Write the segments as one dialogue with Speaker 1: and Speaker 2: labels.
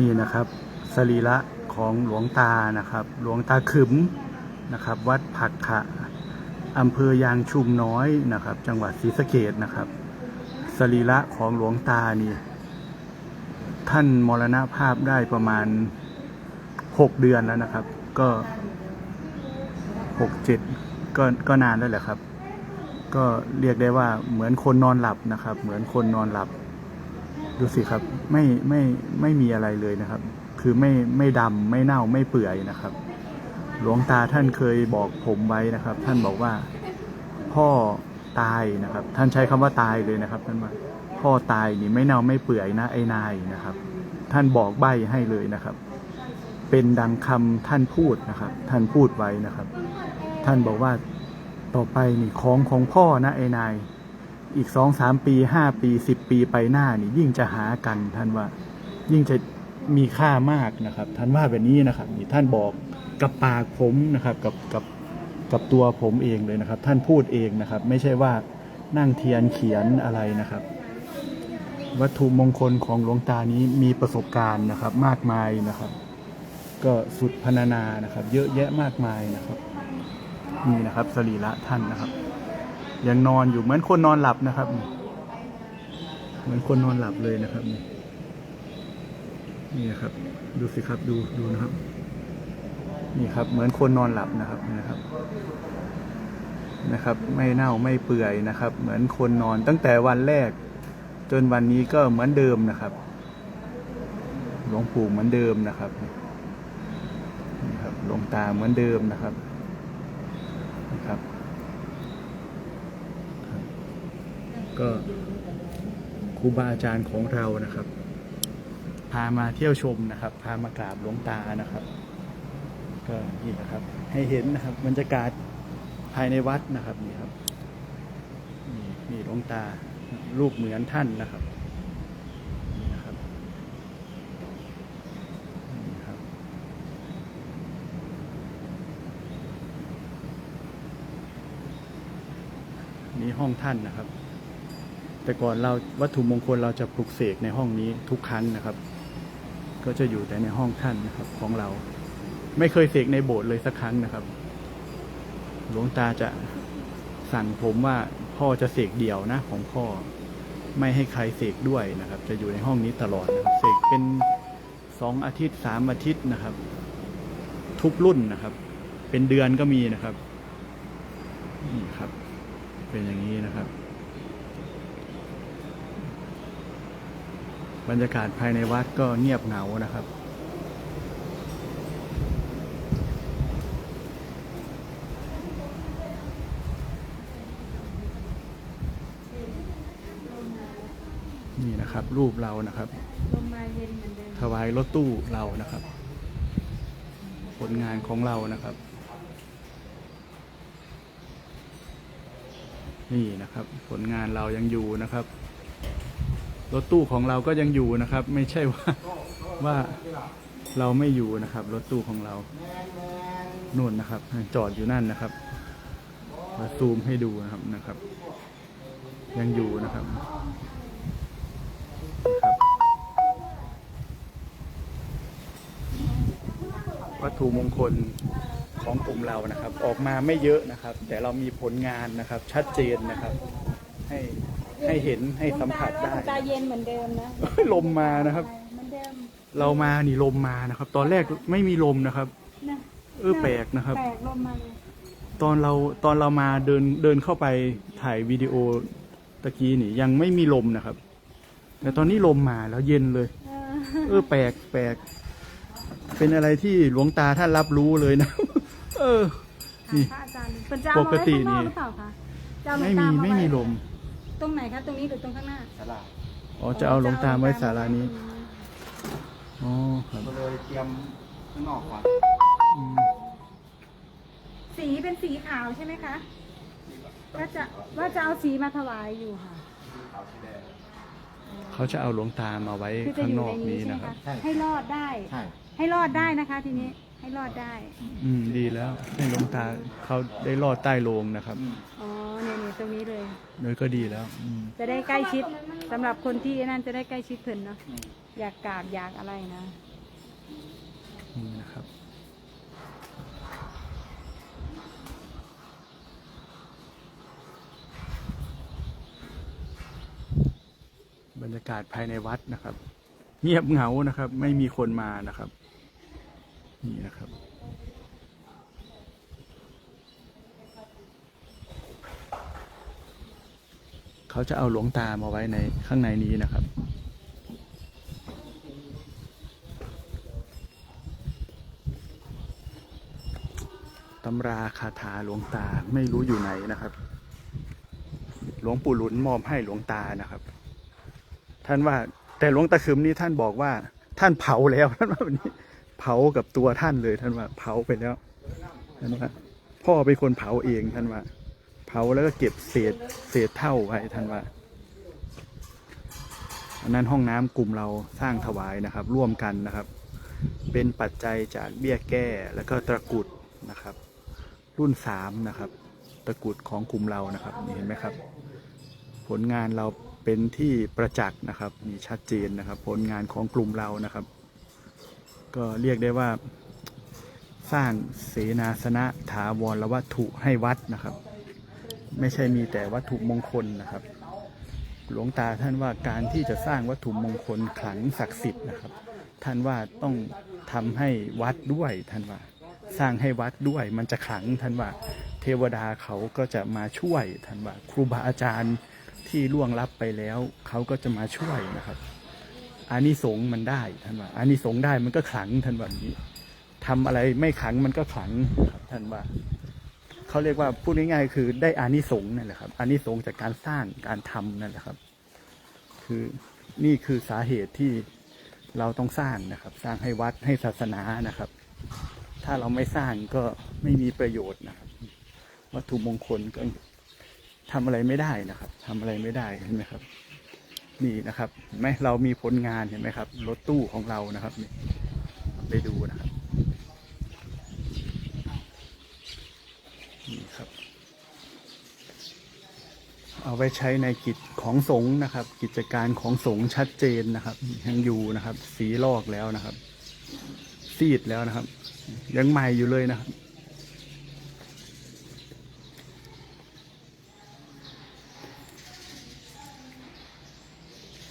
Speaker 1: นี่นะครับสรีระของหลวงตานะครับ หลวงตาขึมนะครับ วัดผักขะอำเภอยางชุมน้อยนะครับ จังหวัดศรีสะเกดนะครับสรีระของหลวงตานี่ท่านมรณภาพได้ประมาณหกเดือนแล้วนะครับ ก็หกเจ็ดก็ก็นานแล้วแหละครับ ก็เรียกได้ว่าเหมือนคนนอนหลับนะครับ เหมือนคนนอนหลับ ดูสิครับไม่ไม่ไม่มีอะไรเลยนะครับ คือไม่ไม่ดำไม่เน่าไม่เปื่อยนะครับ หลวงตาท่านเคยบอกผมไว้นะครับ ท่านบอกว่าพ่อตายนะครับ ท่านใช้คำว่าตายเลยนะครับท่านว่าพ่อตายนี่ไม่เน่าไม่เปื่อยนะไอ้นายนะครับ ท่านบอกใบให้เลยนะครับ เป็นดังคำท่านพูดนะครับ ท่านพูดไว้นะครับ ท่านบอกว่าต่อไปนี่ของของพ่อนะไอ้นาย อีกสองสามปีห้าปีสิบปีไปหน้านี่ยิ่งจะหากันท่านว่า ยิ่งจะมีค่ามากนะครับ ท่านว่าแบบนี้นะครับนี่ท่านบอกกับปากผมนะครับกับกับกับตัวผมเองเลยนะครับ ท่านพูดเองนะครับ ไม่ใช่ว่านั่งเทียนเขียนอะไรนะครับ วัตถุมงคลของหลวงตานี้มีประสบการณ์นะครับ มากมายนะครับ ก็สุดพรรณนานะครับ เยอะแยะมากมายนะครับนี่นะครับสรีระท่านนะครับ ยังนอนอยู่เหมือนคนนอนหลับนะครับ เหมือนคนนอนหลับเลยนะครับ นี่นี่นะครับ ดูสิครับดูดูนะครับ นี่ครับ เหมือนคนนอนหลับนะครับนี่นะครับ นะครับ ไม่เน่าไม่เปื่อยนะครับ เหมือนคนนอนตั้งแต่วันแรก จนวันนี้ก็เหมือนเดิมนะครับหลวงปู่เหมือนเดิมนะครับนี่ครับหลวงตาเหมือนเดิมนะครับนะครับ ก็ครูบาอาจารย์ของเรานะครับ พามาเที่ยวชมนะครับ พามากราบหลวงตานะครับ ก็นี่นะครับ ให้เห็นนะครับบรรยากาศภายในวัดนะครับนี่ครับนี่นี่หลวงตารูปเหมือนท่านนะครับนี่นะครับนี่ครับนี่ห้องท่านนะครับ แต่ก่อนเราวัตถุมงคลเราจะปลุกเสกในห้องนี้ทุกครั้งนะครับ ก็จะอยู่แต่ในห้องท่านนะครับของเรา ไม่เคยเสกในโบสถ์เลยสักครั้งนะครับ หลวงตาจะสั่งผมว่าพ่อจะเสกเดี่ยวนะ ของพ่อไม่ให้ใครเสกด้วยนะครับ จะอยู่ในห้องนี้ตลอดนะครับเสกเป็นสองอาทิตย์สามอาทิตย์นะครับ ทุกรุ่นนะครับ เป็นเดือนก็มีนะครับนี่ครับ เป็นอย่างนี้นะครับ บรรยากาศภายในวัดก็เงียบเหงานะครับ นี่นะครับรูปเรานะครับ ถวายรถตู้เรานะครับ ผลงานของเรานะครับ นี่นะครับ ผลงานเรายังอยู่นะครับ รถตู้ของเราก็ยังอยู่นะครับ ไม่ใช่ว่าว่าเราไม่อยู่นะครับ รถตู้ของเรานู่นนะครับ จอดอยู่นั่นนะครับ มาซูมให้ดูนะครับนะครับ ยังอยู่นะครับนะครับวัตถุมงคลของกลุ่มเรานะครับ ออกมาไม่เยอะนะครับ แต่เรามีผลงานนะครับชัดเจนนะครับ ให้ ให้เห็นให้สัมผัสได้
Speaker 2: ตาเย็นเหมือนเดิมนะ
Speaker 1: ลมมานะครับ
Speaker 2: เหมือนเดิม
Speaker 1: เรามานี่ลมมานะครับ ตอนแรกไม่มีลมนะครับ
Speaker 2: นะ
Speaker 1: เออแปลกนะครับ
Speaker 2: แปลกลมมาเลย
Speaker 1: ตอนเราตอนเรามาเดินเดินเข้าไปถ่ายวิดีโอตะกี้นี่ยังไม่มีลมนะครับ แต่ตอนนี้ลมมาแล้วเย็นเลย
Speaker 2: เออ
Speaker 1: เออแปลกแปลกเป็นอะไรที่หลวงตาท่านรับรู้เลยนะ เออ นี่
Speaker 2: พระอาจารย์เป็นเจ้าเอา
Speaker 1: ป
Speaker 2: ไว้
Speaker 1: กติ
Speaker 2: ข้างนอก
Speaker 1: นี่
Speaker 2: หรือเปล่าคะจะเอาหลว
Speaker 1: ไม่
Speaker 2: ง
Speaker 1: มี
Speaker 2: ตาา
Speaker 1: ไม่
Speaker 2: ว้
Speaker 1: มีลม
Speaker 2: ตรงไหนคะตรงนี้หรือตรงข้างหน้า
Speaker 3: ตลาด
Speaker 1: อ๋อจะเอาหลวงตาไว้ศาลานี้อ๋อครับ
Speaker 3: ก็เลยเตรียมข้างนอกก่อน
Speaker 1: อืม
Speaker 2: สีเป็นสีขาวใช่ไหมคะว่าจะว่าจะเอาสีมาถวายอยู่ค่ะ
Speaker 1: เขาจะเอาหลวงตามาไว้
Speaker 2: คือจะ
Speaker 1: ข้าง
Speaker 2: อยู่
Speaker 1: นอก
Speaker 2: ใน
Speaker 1: นี้
Speaker 2: นี้ใช่ไหม
Speaker 1: นะครับ
Speaker 2: คะให้รอดได้
Speaker 3: ใช่
Speaker 2: ให้รอดได้นะคะ ทีนี้ให้รอดได้
Speaker 1: อืมดีแล้วให้หลวงตาเขาได้รอดใต้โลงนะครับ
Speaker 2: อ๋อ เนี่ยเนี่ยตรงนี้เลย
Speaker 1: โดยก็ดีแล้วอืม
Speaker 2: จะได้ใกล้ชิดสำหรับคนที่นั่นจะได้ใกล้ชิดเพิ่นเนาะอยากกราบอยากอะไรนะ
Speaker 1: นี่นะครับ บรรยากาศภายในวัดนะครับ เงียบเหงานะครับ ไม่มีคนมานะครับ นี่นะครับ เขาจะเอาหลวงตามาไว้ในข้างในนี้นะครับ ตำราคาถาหลวงตาไม่รู้อยู่ไหนนะครับ หลวงปู่หลุนมอบให้หลวงตานะครับ ท่านว่าแต่หลวงตาคืมนี่ท่านบอกว่า ท่านเผาแล้วท่านว่าวันนี้เผากับตัวท่านเลยท่านว่าเผาไปแล้วท่านว่าพ่อเป็นคนเผาเองท่านว่า เผาแล้วก็เก็บเศษเศษเท่าไว้ท่านว่า อันนั้นห้องน้ำกลุ่มเราสร้างถวายนะครับ ร่วมกันนะครับ เป็นปัจจัยจากเบี้ยแก้แล้วก็ตะกุดนะครับ รุ่นสามนะครับตะกุดของกลุ่มเรานะครับนี่เห็นไหมครับ ผลงานเราเป็นที่ประจักษ์นะครับมีชัดเจนนะครับ ผลงานของกลุ่มเรานะครับ ก็เรียกได้ว่าสร้างเสนาสนะถาวรวัตถุให้วัดนะครับ ไม่ใช่มีแต่วัตถุมงคลนะครับ หลวงตาท่านว่าการที่จะสร้างวัตถุมงคลขลังศักดิ์สิทธิ์นะครับ ท่านว่าต้องทำให้วัดด้วยท่านว่า สร้างให้วัดด้วยมันจะขลังท่านว่า เทวดาเขาก็จะมาช่วยท่านว่า ครูบาอาจารย์ที่ล่วงลับไปแล้วเขาก็จะมาช่วยนะครับอานิสงส์มันได้ท่านว่าอานิสงส์ได้มันก็ขลังท่านว่านี้ทำอะไรไม่ขลังมันก็ขลังครับท่านว่า เขาเรียกว่าพูดง่ายๆ คือได้อานิสงส์นั่นแหละครับอานิสงส์จากการสร้างการทำนั่นแหละครับ คือนี่คือสาเหตุที่เราต้องสร้างนะครับ สร้างให้วัดให้ศาสนานะครับ ถ้าเราไม่สร้างก็ไม่มีประโยชน์นะครับ วัตถุมงคลก็ทำอะไรไม่ได้นะครับทำอะไรไม่ได้เห็นไหมครับ นี่นะครับเห็นไหมเรามีผลงานเห็นไหมครับรถตู้ของเรานะครับไปดูนะครับ นี่ครับ เอาไว้ใช้ในกิจของสงฆ์นะครับ กิจการของสงฆ์ชัดเจนนะครับยังอยู่นะครับ สีลอกแล้วนะครับ ซีดแล้วนะครับ ยังใหม่อยู่เลยนะครับ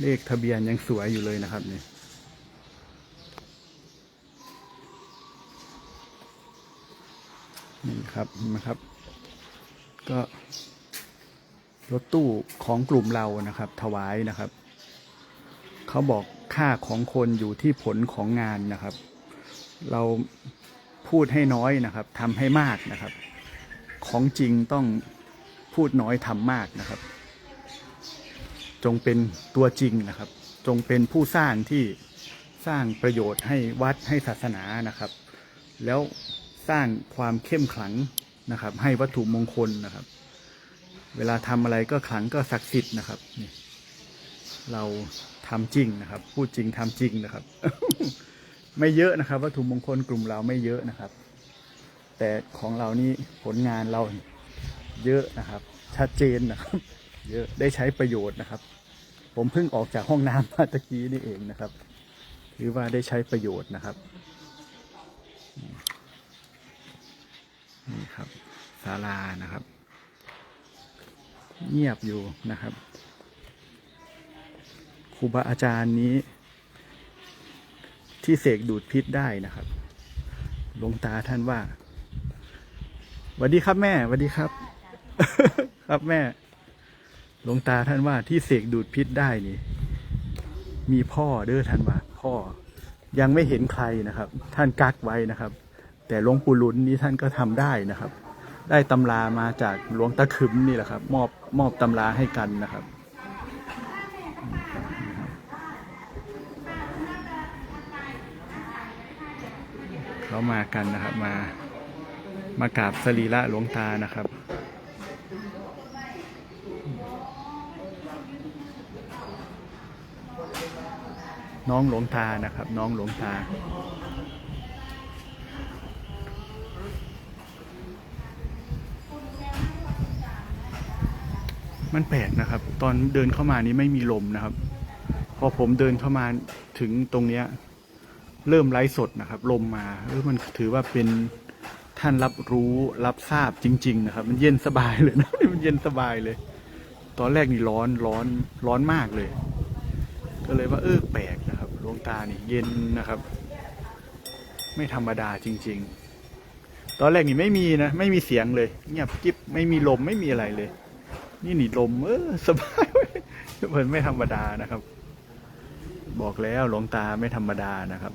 Speaker 1: เลขทะเบียนยังสวยอยู่เลยนะครับเนี่ยนี่ครับนะครับ ก็ รถตู้ของกลุ่มเรานะครับ ถวายนะครับ เขาบอกค่าของคนอยู่ที่ผลของงานนะครับ เราพูดให้น้อยนะครับทำให้มากนะครับ ของจริงต้องพูดน้อยทำมากนะครับ จงเป็นตัวจริงนะครับ จงเป็นผู้สร้างที่สร้างประโยชน์ให้วัดให้ศาสนานะครับ แล้วสร้างความเข้มขลังนะครับ ให้วัตถุมงคลนะครับ เวลาทำอะไรก็ขลังก็ศักดิ์สิทธิ์นะครับนี่เราทำจริงนะครับ พูดจริงทำจริงนะครับ ไม่เยอะนะครับ วัตถุมงคลกลุ่มเราไม่เยอะนะครับ แต่ของเรานี่ผลงานเราเยอะนะครับ ชัดเจนนะครับ เยอะได้ใช้ประโยชน์นะครับ ผมเพิ่งออกจากห้องน้ำมาตะกี้นี่เองนะครับ ถือว่าได้ใช้ประโยชน์นะครับนี่ครับศาลานะครับ เงียบอยู่นะครับครูบาอาจารย์นี้ ที่เสกดูดพิษได้นะครับหลวงตาท่านว่าสวัสดีครับแม่สวัสดีครับ ครับแม่หลวงตาท่านว่าที่เสกดูดพิษได้นี่ มีพ่อเด้อท่านว่า พ่อยังไม่เห็นใครนะครับ ท่านกักไว้นะครับ แต่หลวงปู่หลุนนี้ท่านก็ทำได้นะครับ ได้ตำรามาจากหลวงตาขึมนี่แหละครับ มอบมอบตำราให้กันนะครับเขามากันนะครับมามากราบสรีระหลวงตานะครับน้องหลวงตานะครับ น้องหลวงตา มันแปลกนะครับ ตอนเดินเข้ามานี้ไม่มีลมนะครับ พอผมเดินเข้ามาถึงตรงเนี้ย เริ่มไลฟ์สดนะครับ ลมมาเออมันถือว่าเป็นท่านรับรู้รับทราบจริง ๆ นะครับ มันเย็นสบายเลยนะมันเย็นสบายเลย ตอนแรกนี่ร้อนร้อนร้อนมากเลย ก็เลยว่าเออแปลกนะครับหลวงตานี่เย็นนะครับ ไม่ธรรมดาจริง ๆ ตอนแรกนี่ไม่มีนะ ไม่มีเสียงเลยเงียบกิ๊บไม่มีลมไม่มีอะไรเลย นี่หนีลมเออสบายเว้ยเหมือนไม่ธรรมดานะครับ บอกแล้วหลวงตาไม่ธรรมดานะครับ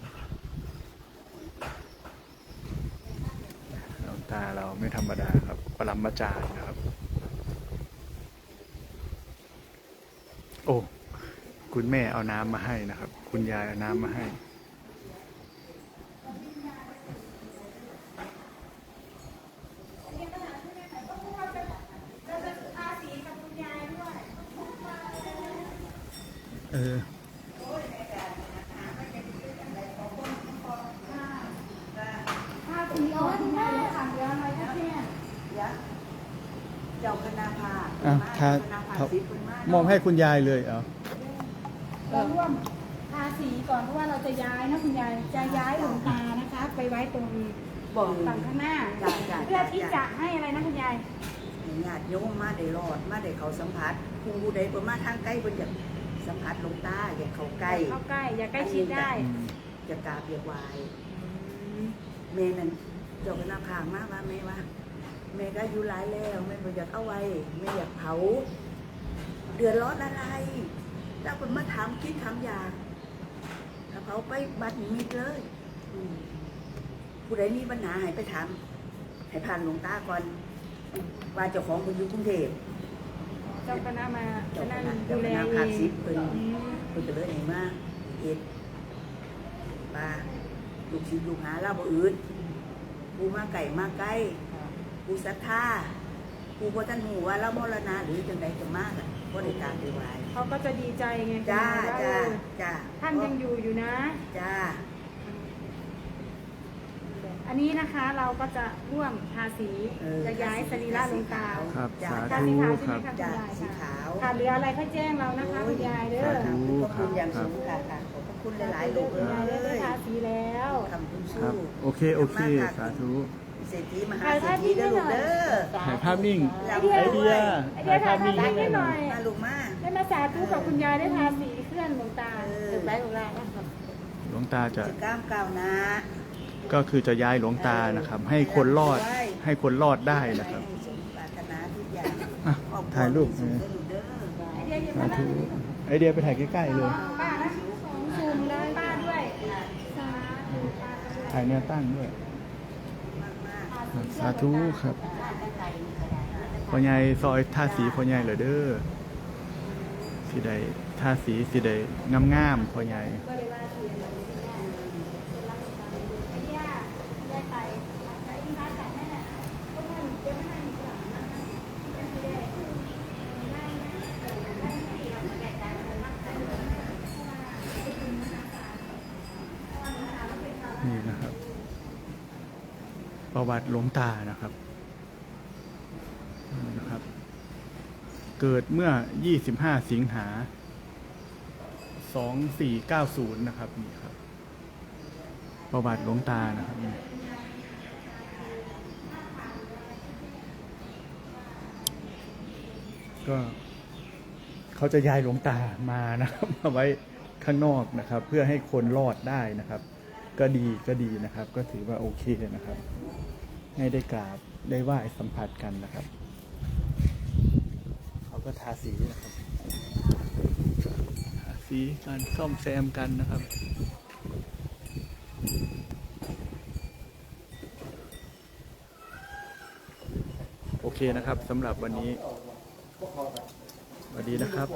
Speaker 1: หลวงตาเราไม่ธรรมดาครับปรมาจารย์นะครับ โอ้คุณแม่เอาน้ำมาให้นะครับ คุณยายเอาน้ำมาให้ เออ
Speaker 2: ถ้าสีอ่อนแม่ค่ะเดี๋ยวอะไรแค่
Speaker 4: เจ้าคณะภา
Speaker 1: อะทา
Speaker 4: คณะภามา
Speaker 1: มอบให้คุณยายเลยเหรอ
Speaker 2: เราร่วมทาสีก่อนเพราะว่าเราจะย้ายนะคุณยายจะย้ายหลวงตานะคะ ไปไว้ตรง
Speaker 4: บ่อ
Speaker 2: ฝั่งข้างหน้าเพื่อที่จะให้อะไรนะคุณยาย
Speaker 4: ญาติโยมมาได้รอดมาได้เขาสัมผัสผู้ใดเพิ่นมาทางใกล้เพิ่นอยาก สัมผัสหลวงตาอยากเข้าใกล้
Speaker 2: เข้าใกล้ อย่าใกล้ชิดได้
Speaker 1: อืม
Speaker 4: จะกราบอยากไหวแม่นั่นเจ้าคณะภามาว่าแม่ว่าแม่ก็อายุหลายแล้วแม่บ่อยากเอาไว้แม่อยากเผา เดือดร้อนอะไรแล้วเพิ่นมาถามคิดถามอยากถ้าเผาไปบัดนี้มิดเลยอืมผู้ใดมีปัญหาให้ไปถามให้ผ่านหลวงตาก่อนว่าเจ้าของคนอยู่กรุงเทพ
Speaker 2: เจ้าคณะมา
Speaker 4: เจ้า
Speaker 2: จะ
Speaker 4: ค
Speaker 2: นั่ง
Speaker 4: ณะ
Speaker 2: ดู
Speaker 4: เจ้าค
Speaker 2: แล
Speaker 4: ณะ
Speaker 2: เอ
Speaker 4: ภาค
Speaker 2: ง
Speaker 4: สิบเพิ่น
Speaker 2: อืม
Speaker 4: เพิ่นก็เลยให้มาเฮ็ดปลาลูกศิษย์ลูกหาเราบ่อื่นกูมาไก่มาใกล้กูศรัทธากูบ่ทันหูว่าเรามรณะหรือจังใดจะมากอะบ่ได้กรารไปไหว้
Speaker 2: เขาก็จะดีใจไงคุณ
Speaker 4: จ้ายา
Speaker 2: ยว่า
Speaker 4: จ้า
Speaker 2: เออ
Speaker 4: จ้า
Speaker 2: ท่านยังอยู่อยู่นะ
Speaker 4: จ้า
Speaker 2: อันนี้นะคะเราก็จะร่วมทาสี
Speaker 4: เออ
Speaker 2: จะย้ายสรีระหลวงตา
Speaker 1: ครับ
Speaker 4: จ้า
Speaker 1: สา
Speaker 2: ทา
Speaker 1: ธุ
Speaker 2: สีขาวใช่ไหม
Speaker 1: ครับ
Speaker 2: คะคุณ
Speaker 4: จ้ายา
Speaker 2: ย
Speaker 4: สี
Speaker 2: ค่ะ
Speaker 4: ขาว
Speaker 2: ขาดเหลืออะไรก็แจ้งเรานะคะคุณยายเด้อ
Speaker 1: สาธุ
Speaker 4: ขอบคุณอย่างสูงค่ะค่ะขอบพระคุณหลายๆลูก
Speaker 2: คุณยายได้
Speaker 4: เอ้ย
Speaker 2: ทาสีแล้ว
Speaker 4: คำคุณ
Speaker 1: ค
Speaker 4: สู้
Speaker 1: รับ โอเค โอเค สาธุ
Speaker 4: เศรษฐีมหาเศรษฐีเด้อลูกเด้อ
Speaker 1: ถ่ายภาพนิ่ง
Speaker 4: ไอ
Speaker 1: ไอ
Speaker 4: เดี
Speaker 1: เดี
Speaker 4: ย
Speaker 1: ย
Speaker 2: ไอเดียถ่ายภาพนิ่งให้หน่อย
Speaker 4: มาลูกมา
Speaker 2: ได้มาสาธุกับคุณยายได้ทาสีเคลื่อนหลวงตา
Speaker 4: เออ
Speaker 2: ถึงไรของเรานะครับ
Speaker 1: หลวงตาจะ
Speaker 4: จะก้ามก้าวหน้า
Speaker 1: ก็คือจะย้ายหลวงตานะครับ ให้คนรอดให้คนรอดได้นะครับ
Speaker 4: ถ่าง
Speaker 1: อะถ่ายรูป
Speaker 2: ไอเดียยัง
Speaker 1: สา
Speaker 2: ไม่ได้
Speaker 1: ธุไอเดียไปถ่ายใกล้ๆเลย
Speaker 2: ป้านะซูมเลยป้าด้วยสาธุป้าด้วย
Speaker 1: ถ่ายแนวตั้งด้วยสาธุครับพ่อใหญ่ซอยท่าสีพ่อใหญ่เหรอเด้อสีใดท่าสีสีใดงามๆพ่อใหญ่
Speaker 2: ก็เลยว่าสีอะไรไม่ได้เป็นรักษาไอเดียแยกไปไอที่ร้านแต่แม่ก็ไม่เก็บไม่ให้อีกหลังนะไม่ได้
Speaker 1: นี่นะครับ ประ วัติหลวงตานะครับนะครับ เกิดเมื่อ 25 สิงหา 2490 นะครับนี่ครับ ประวัติหลวงตานะครับนี่ก็เขาจะย้ายหลวงตามานะครับมาไว้ข้างนอกนะครับ เพื่อให้คนรอดได้นะครับ ก็ดีก็ดีนะครับ ก็ถือว่าโอเคนะครับ ให้ได้กราบได้ไหว้สัมผัสกันนะครับ เขาก็ทาสีนะครับทาสีการซ่อมแซมกันนะครับโอเคนะครับสำหรับวันนี้สวัสดีนะครับ